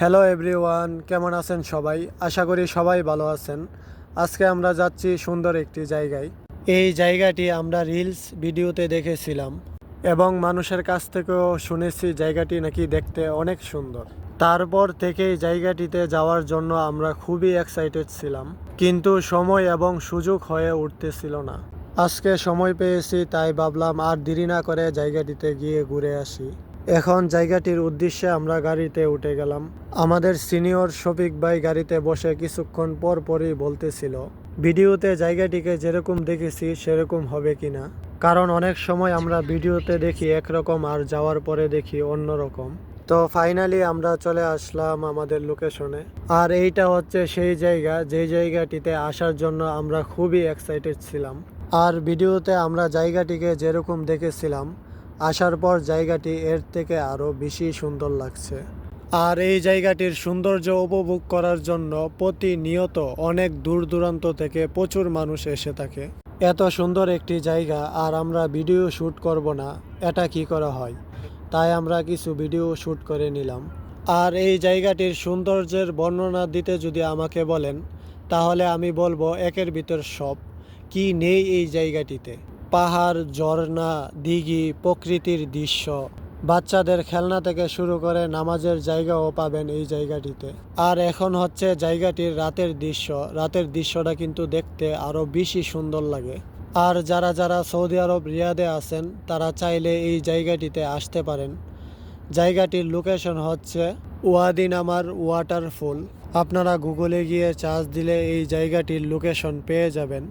Hello everyone কেমন আছেন সবাই? আশা করি সবাই ভালো আছেন। আজকে আমরা যাচ্ছি সুন্দর একটি জায়গায়। এই জায়গাটি আমরা রিলস ভিডিওতে দেখেছিলাম এবং মানুষের কাছ থেকেও শুনেছি জায়গাটি নাকি দেখতে অনেক সুন্দর। তারপর থেকেই জায়গাটিতে যাওয়ার জন্য আমরা খুবই এক্সাইটেড ছিলাম, কিন্তু সময় এবং সুযোগ হয়ে উঠতেছিল না। আজকে সময় পেয়েছি, তাই ভাবলাম আর দেরি না করে জায়গাটিতে গিয়ে ঘুরে আসি। এখন জায়গাটির উদ্দেশ্যে আমরা গাড়িতে উঠে গেলাম। আমাদের সিনিয়র শফিক ভাই গাড়িতে বসে কিছুক্ষণ পর পরই বলতেছিল, ভিডিওতে জায়গাটিকে যেরকম দেখেছি, সেরকম হবে কিনা কারণ অনেক সময় আমরা ভিডিওতে দেখি একরকম আর যাওয়ার পরে দেখি অন্যরকম। তো ফাইনালি আমরা চলে আসলাম আমাদের লোকেশনে। আর এইটা হচ্ছে সেই জায়গা যেই জায়গাটিতে আসার জন্য আমরা খুবই এক্সাইটেড ছিলাম। আর ভিডিওতে আমরা জায়গাটিকে যেরকম দেখেছিলাম আসার পর জায়গাটি এর থেকে আরও বেশি সুন্দর লাগছে। আর এই জায়গাটির সৌন্দর্য উপভোগ করার জন্য প্রতিনিয়ত অনেক দূর দূরান্ত থেকে প্রচুর মানুষ এসে থাকে। এত সুন্দর একটি জায়গা আর আমরা ভিডিও শ্যুট করব না, এটা কি করা হয়? তাই আমরা কিছু ভিডিও শ্যুট করে নিলাম। আর এই জায়গাটির সৌন্দর্যের বর্ণনা দিতে যদি আমাকে বলেন, তাহলে আমি বলব একের ভিতর সব। কি নেই এই জায়গাটিতে? পাহাড়, ঝর্ণা, দিঘি প্রকৃতির দৃশ্য। বাচ্চাদের খেলনা থেকে শুরু করে নামাজের জায়গাও পাবেন এই জায়গাটিতে। আর এখন হচ্ছে জায়গাটির রাতের দৃশ্য। রাতের দৃশ্যটা কিন্তু দেখতে আরও বেশি সুন্দর লাগে। আর যারা যারা সৌদি আরব, রিয়াদে আছেন, তারা চাইলে এই জায়গাটিতে আসতে পারেন। জায়গাটির লোকেশন হচ্ছে ওয়াদিনামার ওয়াটারফল। আপনারা গুগলে গিয়ে চার্জ দিলে এই জায়গাটির লোকেশন পেয়ে যাবেন।